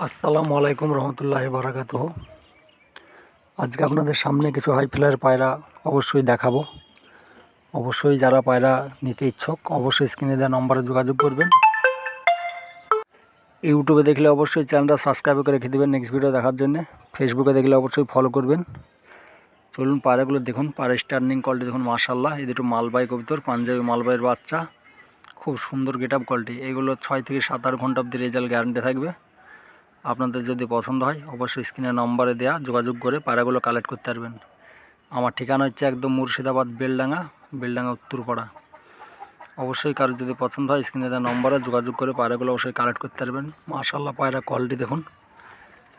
আসসালামু আলাইকুম রহমতুল্লাহ বারাকাত আজকে আপনাদের সামনে কিছু হাই ফ্লায়ার পায়রা অবশ্যই দেখাবো। অবশ্যই যারা পায়রা নিতে ইচ্ছুক, অবশ্যই স্ক্রিনে দেওয়া নম্বরে যোগাযোগ করবেন। ইউটিউবে দেখলে অবশ্যই চ্যানেলটা সাবস্ক্রাইব করে রেখে দেবেন নেক্সট ভিডিও দেখার জন্য। ফেসবুকে দেখলে অবশ্যই ফলো করবেন। চলুন পায়রাগুলো দেখুন, পায়রা স্টার্নিং কোয়ালিটি দেখুন মার্শাল্লাহ এই দুটো মালবাই কবিতর, পাঞ্জাবি মালবাইয়ের বাচ্চা। খুব সুন্দর গেট আপ কোয়ালিটি এগুলো ছয় থেকে সাত আট ঘণ্টা অব্দি রেজাল্ট গ্যারান্টি থাকবে। আপনাদের যদি পছন্দ হয়, অবশ্যই স্ক্রিনে নম্বরে দেওয়া যোগাযোগ করে পায়রাগুলো কালেক্ট করতে পারবেন। আমার ঠিকানা হচ্ছে একদম মুর্শিদাবাদ বেলডাঙ্গা বেলডাঙ্গা উত্তরপাড়া। অবশ্যই কারোর যদি পছন্দ হয়, স্ক্রিনে দেওয়া নম্বরে যোগাযোগ করে পায়রাগুলো অবশ্যই কালেক্ট করতে পারবেন। মাশাল্লাহ পায়রা কোয়ালিটি দেখুন।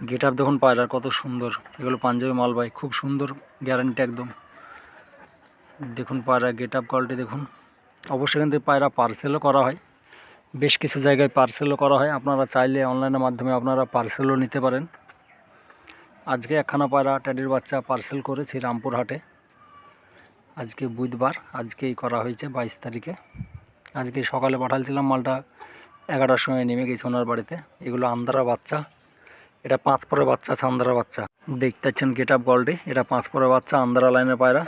গেট আপ দেখুন পায়রার কত সুন্দর। এগুলো পাঞ্জাবি মালবাই খুব সুন্দর গ্যারান্টি একদম। দেখুন পায়রা গেট আপ কোয়ালিটি দেখুন। অবশ্যই কিন্তু পায়রা পার্সেলও করা হয়। বেশ কিছু জায়গায় পার্সেলও করা হয়। আপনারা চাইলে অনলাইনের মাধ্যমে আপনারা পার্সেলও নিতে পারেন। আজকে একখানা পায়রা ট্যাডির বাচ্চা পার্সেল করেছি রামপুর হাটে আজকে বুধবার, আজকেই করা হয়েছে বাইশ তারিখে। আজকে সকালে পাঠালছিলাম মালটা, এগারোটার সময় নেমে গেছে ওনার বাড়িতে। এগুলো আন্দারা বাচ্চা। এটা পাঁচ পরের বাচ্চা আছে আন্দারা বাচ্চা। দেখতে পাচ্ছেন গেট আপ গল্ডি এটা পাঁচ পরের বাচ্চা আন্দারা লাইনের পায়রা।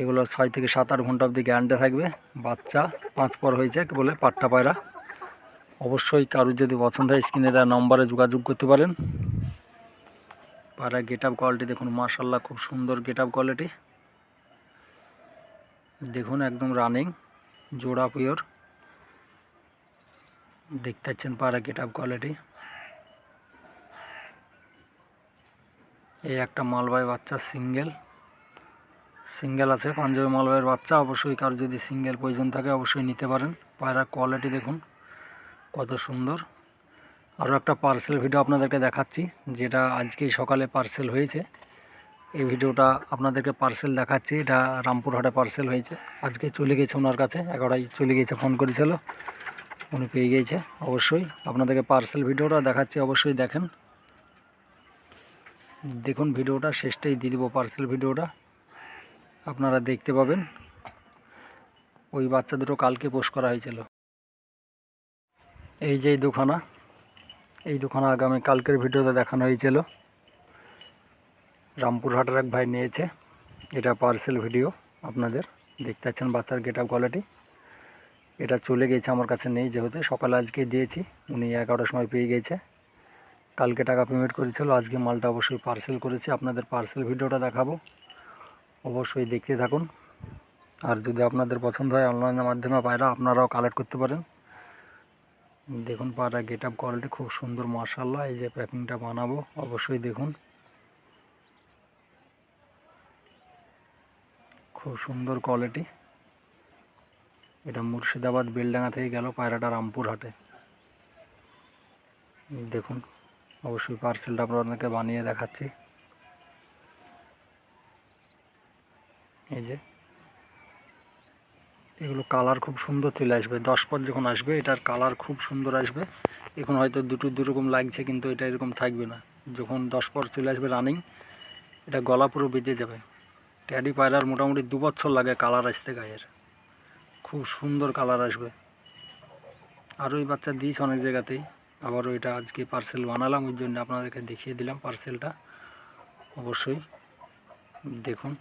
এগুলো ছয় থেকে সাত আট ঘণ্টা অবধি গ্যারান্টি থাকবে। বাচ্চা, পাঁচ পর হয়েছে বলে পাট্টা পায়রা। অবশ্যই কারোর যদি পছন্দ হয় স্ক্রিনে দেওয়া নম্বরে যোগাযোগ করতে পারেন। পায়রা গেট আপ কোয়ালিটি দেখুন মার্শাল্লাহ খুব সুন্দর গেট আপ কোয়ালিটি। দেখুন একদম রানিং, জোড়া পিওর। দেখতে পাচ্ছেন পায়রা গেট আপ কোয়ালিটি। এই একটা মালবাই বাচ্চা, সিঙ্গেল। সিঙ্গেল আছে, পাঞ্জাবি মালবাইয়ের বাচ্চা। অবশ্যই কারও যদি সিঙ্গেল প্রয়োজন থাকে, অবশ্যই নিতে পারেন। পায়রার কোয়ালিটি দেখুন, কত সুন্দর। আরও একটা পার্সেল ভিডিও আপনাদেরকে দেখাচ্ছি, যেটা আজকেই সকালে পার্সেল হয়েছে। এই ভিডিওটা আপনাদেরকে পার্সেল দেখাচ্ছি, এটা রামপুরহাটে পার্সেল হয়েছে। আজকে চলে গেছে ওনার কাছে এগারোটায় চলে গেছে ফোন করেছিল। উনি পেয়ে গিয়েছে অবশ্যই আপনাদেরকে পার্সেল ভিডিওটা দেখাচ্ছি, অবশ্যই দেখেন। দেখুন ভিডিওটা শেষটাই দিয়ে দেবো পার্সেল ভিডিওটা আপনারা দেখতে পাবেন। ওই বাচ্চা দুটো কালকে পোস্ট করা হয়েছিল। এই যে দুখানা, এই দুখানা আগামী কালকের ভিডিওতে দেখানো হয়েছিল। রামপুরহাটের এক ভাই নিয়েছে। এটা পার্সেল ভিডিও, আপনাদের দেখতে পাচ্ছেন বাচ্চার গেট আপ কোয়ালিটি। এটা চলে গেছে আমার কাছে নেই যেহেতু, সকালে আজকে দিয়েছি, উনি এগারোটার সময় পেয়ে গেছে। কালকে টাকা পেমেন্ট করেছিল, আজকে মালটা অবশ্যই পার্সেল করেছি, আপনাদের পার্সেল ভিডিওটা দেখাবো। অবশ্যই দেখতে থাকুন। আর যদি আপনাদের পছন্দ হয় অনলাইনের মাধ্যমে পায়রা, আপনারাও কালেক্ট করতে পারেন। দেখুন পায়রা গেট আপ কোয়ালিটি খুব সুন্দর মার্শাল্লাহ এই যে প্যাকিংটা বানাবো, অবশ্যই দেখুন। খুব সুন্দর কোয়ালিটি এটা মুর্শিদাবাদ বেলডাঙ্গা থেকে গেল পায়রাটা রামপুর হাটে দেখুন, অবশ্যই পার্সেলটা আপনাদেরকে বানিয়ে দেখাচ্ছি। এই যে। এগুলো কালার খুব সুন্দর চলে আসবে। দশ পর যখন আসবে, এটার কালার খুব সুন্দর আসবে। এখন হয়তো দুটো দুরকম লাগছে, কিন্তু এটা এরকম থাকবে না। যখন দশ পর চলে আসবে রানিং এটা গলা পুরো বেঁধে যাবে। ট্যাডি পায়রার মোটামুটি দু বছর লাগে কালার আসতে গায়ের। খুব সুন্দর কালার আসবে। আর ওই বাচ্চা দিয়েছে অনেক জায়গাতেই। আবারও এটা আজকে পার্সেল বানালাম, ওই জন্য আপনাদেরকে দেখিয়ে দিলাম পার্সেলটা অবশ্যই দেখুন।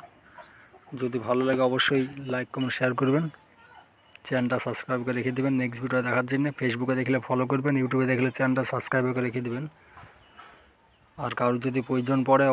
যদি ভালো লাগে অবশ্যই লাইক কমেন্ট শেয়ার করবেন। চ্যানেলটা সাবস্ক্রাইব করে রেখে দেবেন। নেক্সট ভিডিও দেখার জন্য ফেসবুকে দেখলে ফলো করবেন ইউটিউবে দেখলে চ্যানেলটা সাবস্ক্রাইব করে রেখে দেবেন। আর কারোর যদি প্রয়োজন পড়ে